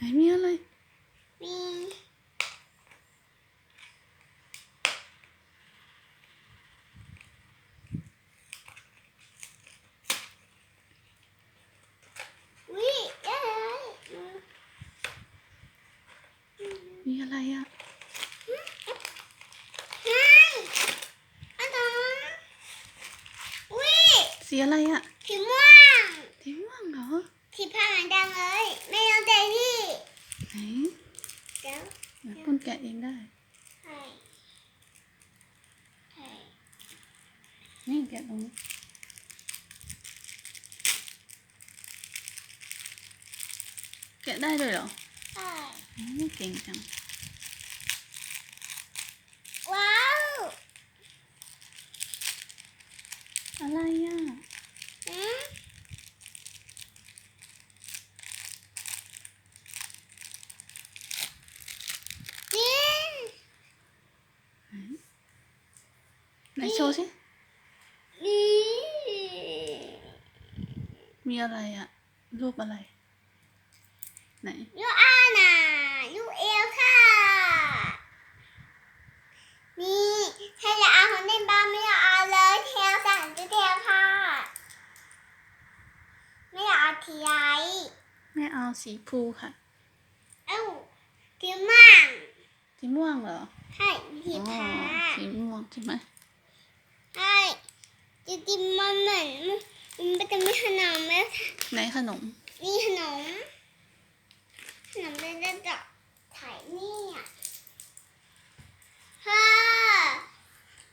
ไหนมีอะไร มีวิได้เลยมีอะไรอะใช่อันนั้นวิสีอะไรอะสีม่วง สีม่วงเหรอ สีผ้าเหมือนกันเลย ไม่ต้องเตะพี่ ไหน เดี๋ยว เดี๋ยวปุ้นแกะเองได้ให้ให้นี่แกะตรงนี้แกะได้เลยเหรอให้อืมเก่งจัง ว้าว อะไรอะ อืมนี่ ไหนโชว์สิ นี่มีอะไรอะรูปอะไร ไหน ยูอาน่ะยูเอลค่ะ นี่ใครจะเอาของเล่นบ้างไม่อยากเอาเลยเทลสั่งจะเทลค่ะ ไม่อยากเอาทีไรแม่เอาสีพูค่ะเอ้าทีมั่งสีม่วงเหรอให้ทีอ๋อพา สีม่วงใช่ไหมให้ จริงๆมันเหมือนมันจะมีขนมไหมไหนขนม นี่ขนม ขนมเป็นจะจับถ่ายนี่อะเฮ้ย